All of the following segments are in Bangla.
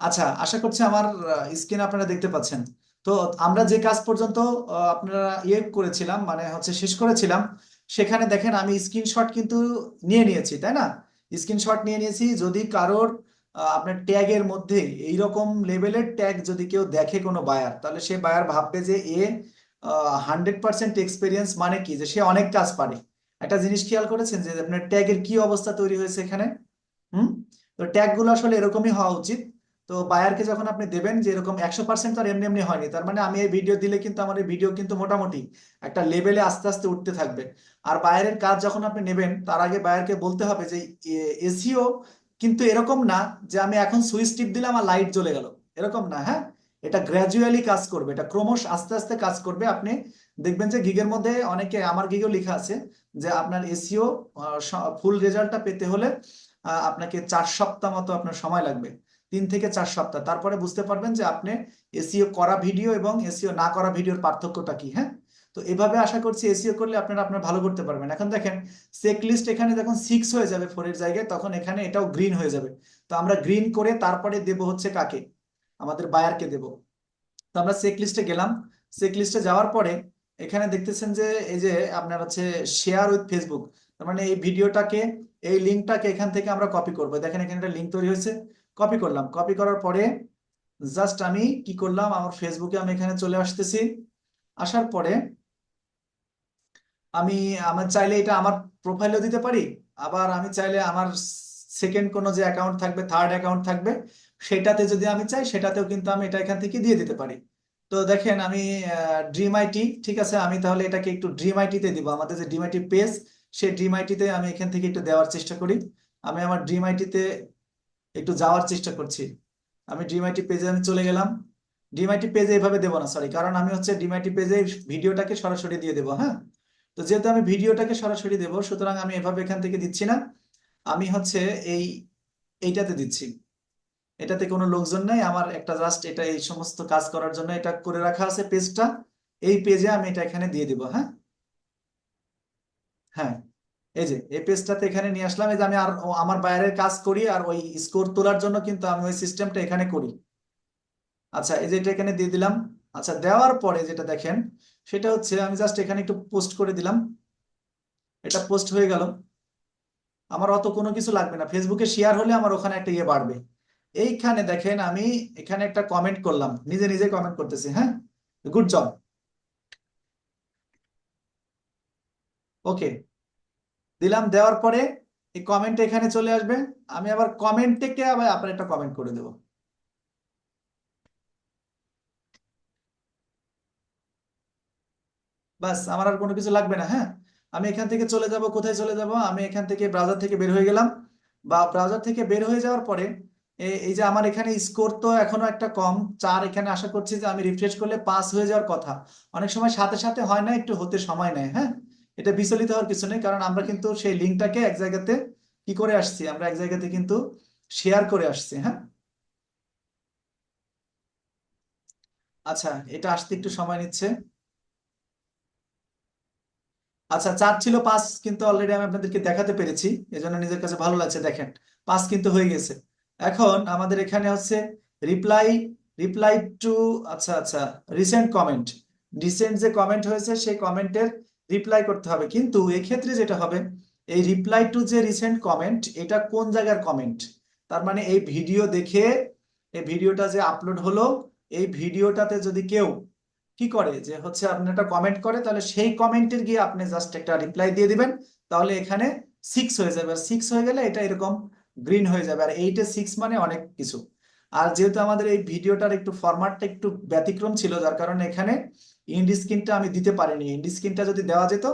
আচ্ছা আশা করছি আমার স্ক্রিন আপনারা দেখতে পাচ্ছেন। তো আমরা যে কাজ পর্যন্ত আপনারা ইয়ে করেছিলাম মানে হচ্ছে শেষ করেছিলাম, সেখানে দেখেন আমি স্ক্রিনশট কিন্তু নিয়ে নিয়েছি, তাই না? স্ক্রিনশট নিয়ে নিয়েছি, যদি কারোর আপনার ট্যাগের মধ্যে এইরকম লেভেলের ট্যাগ যদি কেউ দেখে কোনো বায়ার তাহলে সে বায়ার ভাববে যে এ হান্ড্রেড পার্সেন্ট এক্সপিরিয়েন্স মানে কি? যে সে অনেক কাজ পারে। একটা জিনিস খেয়াল করেছেন যে আপনার ট্যাগের কি অবস্থা তৈরি হয়েছে এখানে? হুম? তো ট্যাগগুলো আসলে এরকমই হওয়া উচিত। তো বায়ারকে যখন আপনি দেবেন যে এরকম একশো পার্সেন্ট তো আর এমনি এমনি হয়নি, তার মানে আমি এই ভিডিও দিলে কিন্তু আমার এই ভিডিও কিন্তু মোটামুটি একটা লেভেলে আস্তে আস্তে উঠতে থাকবে। আর বায়ারের কাজ যখন আপনি নেবেন, তার আগে বায়ারকে বলতে হবে যে এসিও কিন্তু এরকম না যে আমি এখন সুইচ টিপ দিলাম আর লাইট জ্বলে গেল। এরকম না হ্যাঁ? এটা গ্র্যাজুয়ালি কাজ করবে, এটা ক্রমশ আস্তে আস্তে কাজ করবে। আপনি দেখবেন যে গিগের মধ্যে অনেকে, আমার গিগেও লেখা আছে যে আপনার এসিও ফুল রেজাল্টটা পেতে হলে আপনাকে চার সপ্তাহ মতো আপনার সময় লাগবে। তিন থেকে চার সপ্তাহ। তারপরে বুঝতে পারবেন যে আপনি এসিও করা ভিডিও এবং এসিও না করা ভিডিওর পার্থক্যটা কি হ্যাঁ? তো এভাবে আশা করছি এসিও করলে আপনারা আপনার ভালো করতে পারবেন। এখন দেখেন চেক লিস্ট এখানে যখন সিক্স হয়ে যাবে ফোরের জায়গায়, তখন এখানে এটাও গ্রিন হয়ে যাবে। তো আমরা গ্রিন করে তারপরে দেব হচ্ছে কাকে? আমাদের বায়ারকে দেব। তো আমরা চেক লিস্টে গেলাম। চেক লিস্টে যাওয়ার পরে এখানে দেখতেছেন যে, এই যে আপনার হচ্ছে শেয়ার উইথ ফেসবুক তার মানে এই ভিডিওটাকে, এই লিঙ্কটাকে এখান থেকে আমরা কপি করব। দেখেন এখানে একটা লিঙ্ক তৈরি হয়েছে। কপি করলাম। কপি করার পরে জাস্ট আমি কি করলাম? আমার ফেসবুকে আমি এখানে চলে আসতেছি। আসার পরে আমি আমার চাইলে এটা আমার প্রোফাইলেও দিতে পারি। আবার আমি চাইলে আমার সেকেন্ড কোনো যে অ্যাকাউন্ট থাকবে থার্ড অ্যাকাউন্ট থাকবে, সেটাতে যদি আমি চাই, সেটাতেও কিন্তু আমি এটা এখান থেকে দিয়ে দিতে পারি। তো দেখেন আমি ড্রিম আইটি ঠিক আছে? আমি তাহলে এটাকে একটু ড্রিম আইটিতে দিব। আমাদের যে ড্রিম আইটি পেজ সেই ড্রিম আইটিতে আমি এখান থেকে একটু দেওয়ার চেষ্টা করি। আমি আমার ড্রিম আইটিতে একটু যাওয়ার চেষ্টা করছি। আমি ড্রিম আইটি পেজে আমি চলে গেলাম। ড্রিম আইটি পেজে এভাবে দেবো না সরি কারণ আমি হচ্ছে ড্রিম আইটি পেজে ভিডিওটাকে সরাসরি দিয়ে দেবো হ্যাঁ? তো যেহেতু আমি ভিডিওটাকে সরাসরি দেবো, সুতরাং আমি এভাবে এখান থেকে দিচ্ছি না। আমি হচ্ছে এই, এইটাতে দিচ্ছি। এটাতে কোনো লোকজন নাই, আমার একটা জাস্ট এটা এই সমস্ত কাজ করার জন্য এটা করে রাখা আছে পেজটা এই পেজে আমি এটা এখানে দিয়ে দিব হ্যাঁ? হ্যাঁ। এই যে, এই পেজটাতে এখানে নিয়ে আসলাম, এই যে আমি আর আমার বাইরের কাজ করি আর ওই স্কোর তোলার জন্য কিন্তু আমি ওই সিস্টেমটা এখানে করি। আচ্ছা এই যে এটা এখানে দিয়ে দিলাম। আচ্ছা দেওয়ার পরে যেটা দেখেন, সেটা হচ্ছে আমি জাস্ট এখানে একটু পোস্ট করে দিলাম। এটা পোস্ট হয়ে গেল। আমার অত কোনো কিছু লাগবে না। ফেসবুকে শেয়ার হলে আমার ওখানে একটা ইয়ে বাড়বে। এইখানে দেখেন আমি এখানে একটা কমেন্ট করলাম। নিজে নিজে কমেন্ট করতেছি হ্যাঁ? গুড জব ওকে দিলাম, দেওয়ার পরে এই কমেন্ট এখানে চলে আসবে। আমি আবার কমেন্ট থেকে আবার আপনার একটা কমেন্ট করে দেবো। বাস, আমার আর কোনো কিছু লাগবে না হ্যাঁ? আমি এখান থেকে চলে যাব, কোথায় চলে যাব? আমি এখান থেকে ব্রাউজার থেকে বের হয়ে গেলাম। বা ব্রাউজার থেকে বের হয়ে যাওয়ার পরে এই যে আমার এখানে স্কোর তো এখনও একটা কম। চার এখানে আশা করছি যে আমি রিফ্রেশ করলে পাস হয়ে যাওয়ার কথা। অনেক সময় সাথে সাথে হয় না, একটু হতে সময় নেয় হ্যাঁ? এটা বিচলিত হওয়ার কিছু নেই, কারণ আমরা কিন্তু সেই লিঙ্কটাকে এক জায়গাতে কি করে আসছি? আমরা এক জায়গাতে কিন্তু শেয়ার করে আসছি হ্যাঁ? আচ্ছা এটা আসতে একটু সময় নিচ্ছে। আচ্ছা চার ছিল পাঁচ, কিন্তু অলরেডি আমি আপনাদেরকে দেখাতে পেরেছি, এজন্য নিজের কাছে ভালো লাগছে, দেখেন। পাঁচ কিন্তু হয়ে গেছে। এখন আমাদের এখানে হচ্ছে রিপ্লাই রিপ্লাই টু আচ্ছা আচ্ছা রিসেন্ট কমেন্ট রিসেন্ট যে কমেন্ট হয়েছে, সেই কমেন্টের রিপ্লাই করতে হবে। কিন্তু এক্ষেত্রে যেটা হবে, এই রিপ্লাই টু যে রিসেন্ট কমেন্ট এটা কোন জায়গার কমেন্ট তার মানে এই ভিডিও দেখে, এই ভিডিওটা যে আপলোড হলো, এই ভিডিওটাতে যদি কেউ কি করে, যে হচ্ছে আপনি একটা কমেন্ট করে, তাহলে সেই কমেন্টের গিয়ে আপনি জাস্ট একটা রিপ্লাই দিয়ে দিবেন। তাহলে এখানে সিক্স হয়ে যাবে। আর সিক্স হয়ে গেলে এটা এরকম গ্রিন হয়ে যাবে। আর এইটে সিক্স মানে অনেক কিছু। আর যেহেতু আমাদের এই ভিডিওটার একটু ফরম্যাটটা একটু ব্যতিক্রম ছিল, যার কারণে এখানে ইন্ড স্ক্রিনটা আমি দিতে পারিনি। ইন্ড স্ক্রিনটা যদি দেওয়া যেত,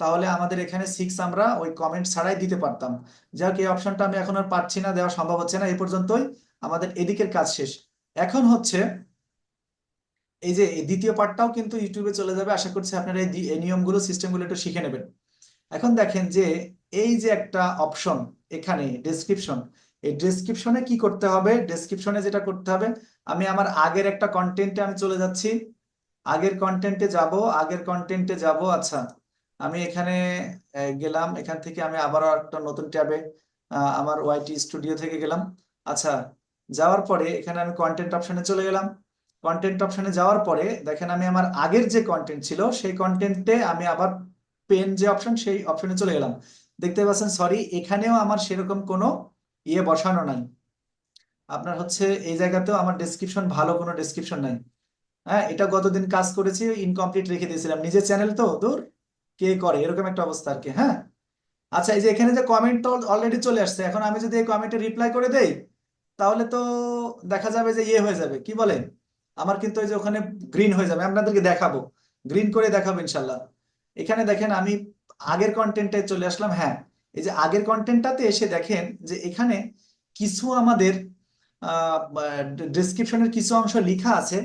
তাহলে আমাদের এখানে সিক্স আমরা ওই কমেন্ট ছাড়াই দিতে পারতাম। যাক এই অপশনটা আমি এখন আর পারছি না, দেওয়া সম্ভব হচ্ছে না এই পর্যন্তই। আমাদের এদিকের কাজ শেষ। এখন হচ্ছে এই যে দ্বিতীয় পার্টটাও কিন্তু ইউটিউবে চলে যাবে। আশা করছি আপনারা এই নিয়মগুলো সিস্টেমগুলো একটু শিখে নেবেন। এখন দেখেন যে এই যে একটা অপশন এখানে ডেসক্রিপশন এই ডেসক্রিপশনে কি করতে হবে? ডেসক্রিপশনে যেটা করতে হবে, আমি আমার আগের একটা কন্টেন্টে আমি চলে যাচ্ছি। আগের কন্টেন্টে যাব, আগের কন্টেন্টে যাব আচ্ছা। আমি এখানে গেলাম, এখান থেকে আমি আবারও একটা নতুন ট্যাবে আমার ওয়াইটি স্টুডিও থেকে গেলাম। আচ্ছা যাওয়ার পরে এখানে আমি কন্টেন্ট অপশনে চলে গেলাম। কন্টেন্ট অপশনে যাওয়ার পরে দেখেন আমি আমার আগের যে কন্টেন্ট ছিল, সেই কন্টেন্টে আমি আবার পেন যে অপশন সেই অপশনে চলে গেলাম। দেখতে পাচ্ছেন সরি এখানেও আমার সেরকম কোনো ইয়ে বসানো নাই। আপনার হচ্ছে এই জায়গাতেও আমার ডেসক্রিপশন ভালো কোনো ডেসক্রিপশন নাই। হ্যাঁ এটা গতদিন কাজ করেছি ইনকমপ্লিট রেখে দিয়েছিলাম। নিজের চ্যানেল তো, দূর? কে করে? এরকম একটা অবস্থা আর কি হ্যাঁ? আচ্ছা এই যে এখানে যে কমেন্ট অলরেডি চলে আসছে, এখন আমি যদি এই কমেন্টে রিপ্লাই করে দেই, তাহলে তো দেখা যাবে যে ইয়ে হয়ে যাবে। কি বলে আমার কিন্তু ওই যে ওখানে গ্রিন হয়ে যাবে। আপনাদেরকে দেখাবো। গ্রিন করে দেখাবো ইনশাল্লাহ। এখানে দেখেন আমি আগের কন্টেন্টে চলে আসলাম হ্যাঁ। এই যে আগের কন্টেন্টটাতে এসে দেখেন যে এখানে কিছু আমাদের ডেসক্রিপশনের কিছু অংশ লেখা আছে,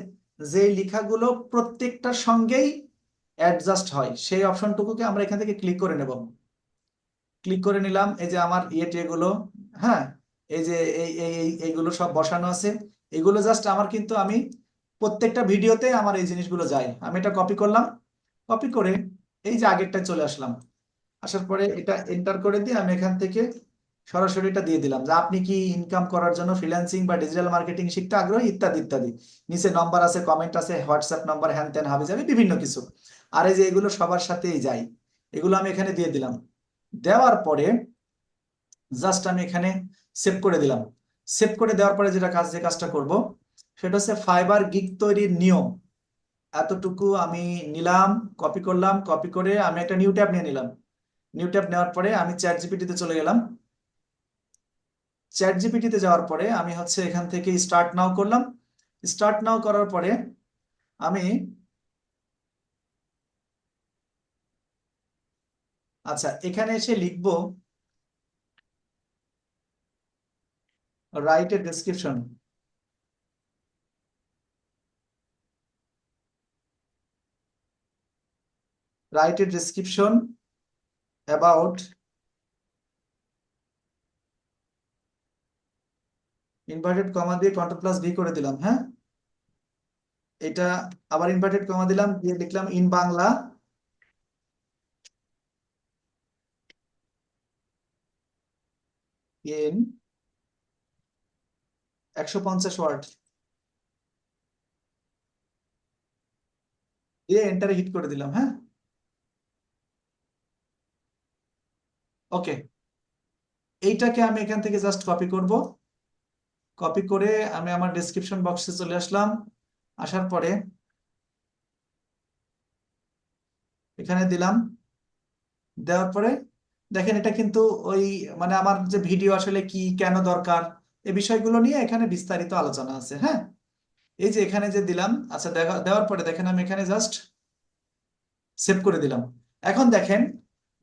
যে লেখাগুলো প্রত্যেকটার সঙ্গেই অ্যাডজাস্ট হয়। সেই অপশনটুকুকে আমরা এখান থেকে ক্লিক করে নেব। ক্লিক করে নিলাম, এই যে আমার ইয়ে টিয়েগুলো হ্যাঁ এই যে এই, এই- এইগুলো সব বসানো আছে, এগুলো জাস্ট আমার কিন্তু আমি প্রত্যেকটা ভিডিওতে আমার এই জিনিসগুলো যায়। আমি এটা কপি করলাম কপি করে এই যে আগেরটা চলে আসলাম। আসার পরে এটা এন্টার করে দিয়ে আমি এখান থেকে সরাসরি এটা দিয়ে দিলাম যে আপনি কি ইনকাম করার জন্য ফ্রিল্যান্সিং বা ডিজিটাল মার্কেটিং শিখতে আগ্রহী? ইত্যাদি ইত্যাদি। নিচে নম্বর আছে কমেন্ট আছে হোয়াটসঅ্যাপ নম্বর হ্যান ত্যান হাবি যাবে বিভিন্ন কিছু। আর এই যে এগুলো সবার সাথেই যায়, এগুলো আমি এখানে দিয়ে দিলাম। দেওয়ার পরে জাস্ট আমি এখানে সেভ করে দিলাম। সেভ করে দেওয়ার পরে যেটা কাজ, যে কাজটা করব, সেটা হচ্ছে ফাইবার গিগ তৈরির নিয়ম। এতটুকু আমি নিলাম কপি করলাম কপি করে আমি একটা নিউ ট্যাব নিয়ে নিলাম। নিউ ট্যাব নেওয়ার পরে আমি চ্যাট জিপিটিতে চলে গেলাম। চ্যাট জিপিটিতে যাওয়ার পরে আমি হচ্ছে এখান থেকে স্টার্ট নাও করলাম। স্টার্ট নাও করার পরে আমি আচ্ছা এখানে এসে লিখব write a description write a description about inverted comma দিয়ে কন্ট্রোল প্লাস ভি করে দিলাম হ্যাঁ? এটা আবার ইনভার্টেড কমা দিলাম, দিয়ে লিখলাম ইন বাংলা ইন একশো পঞ্চাশ ওয়ার্ড দিয়ে এন্টারে হিট করে দিলাম হ্যাঁ? ওকে এইটাকে আমি এখান থেকে জাস্ট কপি করব। কপি করে আমি আমার ডেসক্রিপশন বক্সে চলে আসলাম। আসার পরে এখানে দিলাম। দেওয়ার পরে দেখেন এটা কিন্তু ওই মানে আমার যে ভিডিও আসলে কি, কেন দরকার এই বিষয়গুলো নিয়ে এখানে বিস্তারিত আলোচনা আছে হ্যাঁ? এই যে এখানে যে দিলাম আচ্ছা দেওয়ার পরে দেখেন আমি এখানে জাস্ট সেভ করে দিলাম। এখন দেখেন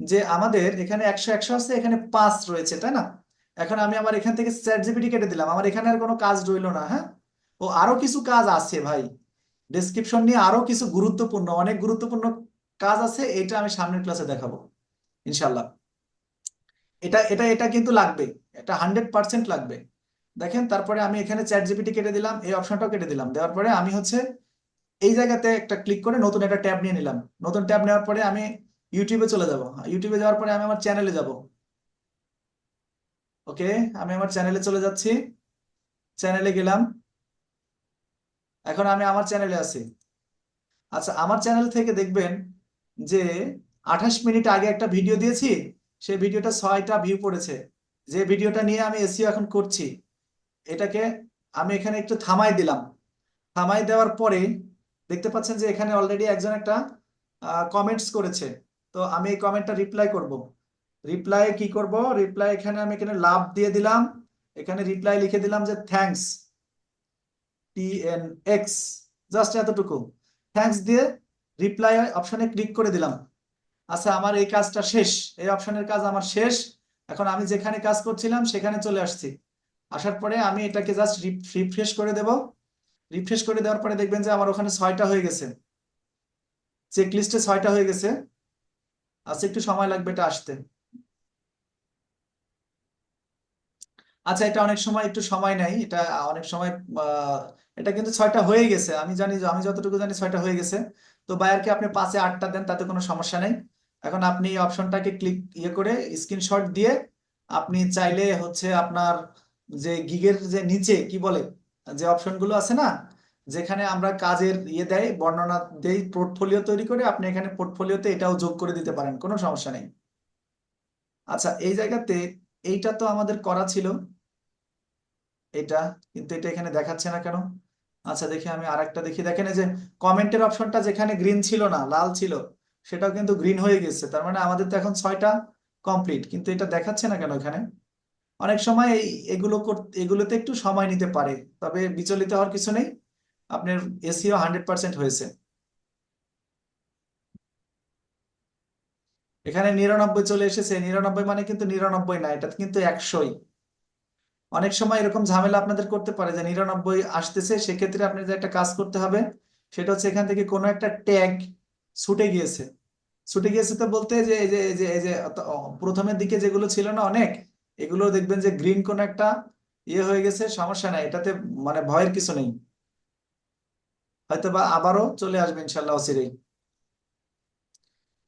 যে আমাদের এখানে একশো একশো আছে, এখানে পাঁচ রয়েছে, তাই না? এখন আমি আমার এখান থেকে চ্যাট জিপিটি কেটে দিলাম। আমার এখানে আর কোনো কাজ রইল না হ্যাঁ? ও আরও কিছু কাজ আছে ভাই। ডেসক্রিপশন নিয়ে আরও কিছু গুরুত্বপূর্ণ, অনেক গুরুত্বপূর্ণ কাজ আছে, এটা আমি সামনের ক্লাসে দেখাবো ইনশাল্লাহ এটা এটা এটা কিন্তু লাগবে, এটা হান্ড্রেড পার্সেন্ট লাগবে। দেখেন, তারপরে আমি এখানে চ্যাট জিপিটি কেটে দিলাম, এই অপশনটাও কেটে দিলাম। দেওয়ার পরে আমি হচ্ছে এই জায়গাতে একটা ক্লিক করে নতুন একটা ট্যাব নিয়ে নিলাম। নতুন ট্যাব নেওয়ার পরে আমি ইউটিউবে চলে যাব। ইউটিউবে যাওয়ার পরে আমি আমার চ্যানেলে যাব। ওকে আমি আমার চ্যানেলে চলে যাচ্ছি। চ্যানেলে গেলাম। এখন আমি আমার চ্যানেলে আছি। আচ্ছা আমার চ্যানেল থেকে দেখবেন যে আঠাশ মিনিট আগে একটা ভিডিও দিয়েছি। সেই ভিডিওটা ছয়টা ভিউ পড়েছে। যে ভিডিওটা নিয়ে আমি এসিও এখন করছি, এটাকে আমি এখানে একটু থামাই দিলাম। থামাই দেওয়ার পরে দেখতে পাচ্ছেন যে এখানে অলরেডি একজন একটা কমেন্টস করেছে। তো আমি এই কমেন্টটা রিপ্লাই করব। রিপ্লাই কি করব? রিপ্লাই এখানে আমি এখানে লাভ দিয়ে দিলাম। এখানে রিপ্লাই লিখে দিলাম যে thanks T N X just এতটুকু। থ্যাঙ্কস দিয়ে রিপ্লাই অপশনে ক্লিক করে দিলাম। আচ্ছা আমার এই কাজটা শেষ। এই অপশনের কাজ আমার শেষ। এখন আমি যেখানে কাজ করছিলাম সেখানে চলে আসছি। আসার পরে আমি এটাকে জাস্ট রিফ্রেশ করে দেব। রিফ্রেশ করে দেওয়ার পরে দেখবেন যে আমার ওখানে ছয়টা হয়ে গেছে। চেক লিস্টে ছয়টা হয়ে গেছে। আচ্ছা একটু সময় লাগবে এটা আসতে। আচ্ছা এটা অনেক সময় একটু সময় নেয় এটা অনেক সময় এটা কিন্তু ছয়টা হয়ে গেছে, আমি জানি আমি যতটুকু জানি ছয়টা হয়ে গেছে। তো বায়ারকে আপনি পাঁচে আটটা দেন, তাতে কোনো সমস্যা নেই। এখন আপনি এই অপশনটাকে ক্লিক ইয়ে করে স্ক্রিনশট দিয়ে আপনি চাইলে হচ্ছে আপনার যে গিগের যে নিচে, কি বলে, যে অপশনগুলো আছে না যেখানে আমরা কাজের ইয়ে দেয় বর্ণনা দেই পোর্টফোলিও তৈরি করে আপনি এখানে পোর্টফোলিওতে এটাও যোগ করে দিতে পারেন, কোনো সমস্যা নেই। আচ্ছা এই জায়গাতে এইটা তো আমাদের করা ছিল। এটা, কিন্তু এটা এখানে দেখাচ্ছে না কেন? আচ্ছা দেখি আমি আরেকটা দেখি। দেখেন যে কমেন্টের অপশনটা যেখানে গ্রিন ছিল না, লাল ছিল, সেটাও কিন্তু গ্রিন হয়ে গেছে। তার মানে আমাদের তো এখন ছয়টা কমপ্লিট, কিন্তু এটা দেখাচ্ছে না কেন এখানে? অনেক সময় এই, এগুলো এগুলোতে একটু সময় নিতে পারে, তবে বিচলিত হওয়ার কিছু নেই। আপনার এসিও হান্ড্রেড পার্সেন্ট হয়েছে। এখানে নিরানব্বই চলে এসেছে। নিরানব্বই মানে কিন্তু নিরানব্বই না, এটা কিন্তু একশোই। অনেক সময় এরকম ঝামেলা আপনাদের করতে পারে যে নিরানব্বই আসতেছে, সেক্ষেত্রে আপনাদের একটা কাজ করতে হবে, সেটা হচ্ছে এখান থেকে কোনো একটা ট্যাগ ছুটে গিয়েছে। ছুটে গিয়েছে তো বলতে যে, এই যে এই যে এই যে প্রথমের দিকে যেগুলো ছিল না অনেক, এগুলো দেখবেন যে গ্রিন কোন একটা ইয়ে হয়ে গেছে, সমস্যা নাই, এটাতে মানে ভয়ের কিছু নেই। হয়তো বা আবারও চলে আসবে ইনশাল্লাহ অচিরেই।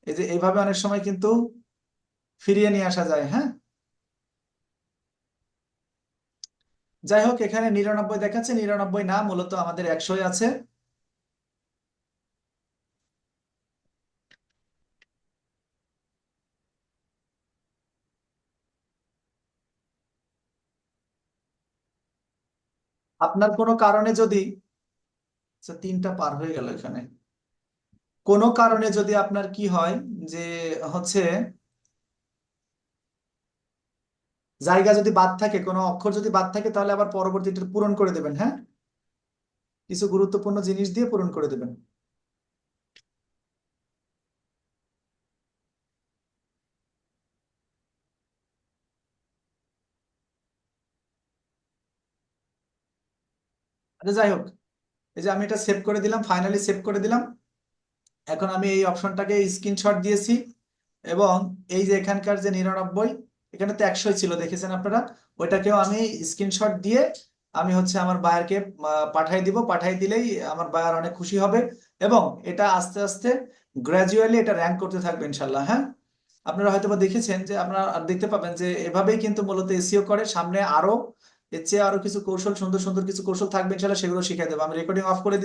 এই যে এইভাবে অনেক সময় কিন্তু ফিরিয়ে নিয়ে আসা যায় হ্যাঁ? যাই হোক, এখানে নিরানব্বই দেখাচ্ছে, নিরানব্বই না, মূলত আমাদের একশোই আছে। আপনার কোনো কারণে যদি তিনটা পার হয়ে গেল এখানে। কোনো কারণে যদি আপনার কি হয় যে হচ্ছে, জায়গা যদি বাদ থাকে, কোনো অক্ষর যদি বাদ থাকে, তাহলে আবার পরবর্তীটা পূরণ করে দেবেন হ্যাঁ? কিছু গুরুত্বপূর্ণ জিনিস দিয়ে পূরণ করে দেবেন। আচ্ছা যাই হোক। এই যে আমি এটা সেভ করে দিলাম ফাইনালি সেভ করে দিলাম। এখন আমি এই অপশনটাকে স্ক্রিনশট দিয়েছি এবং এই যে এখানকার যে নিরানব্বই, এখানে তো একশোই ছিল, দেখেছেন আপনারা? ওইটাকেও আমি স্ক্রিনশট দিয়ে আমি হচ্ছে আমার বায়ারকে পাঠাই দিব। পাঠাই দিলেই আমার বায়ার অনেক খুশি হবে এবং এটা আস্তে আস্তে গ্র্যাজুয়ালি এটা র্যাঙ্ক করতে থাকবে ইনশাল্লাহ হ্যাঁ? আপনারা হয়তো দেখেছেন যে আপনারা দেখতে পাবেন যে এভাবেই কিন্তু মূলত এসিও করে। সামনে আরও এর চেয়ে আরও কিছু কৌশল, সুন্দর সুন্দর কিছু কৌশল থাকবে ইনশাল্লাহ সেগুলো শিখাই দেবো। আমি রেকর্ডিং অফ করে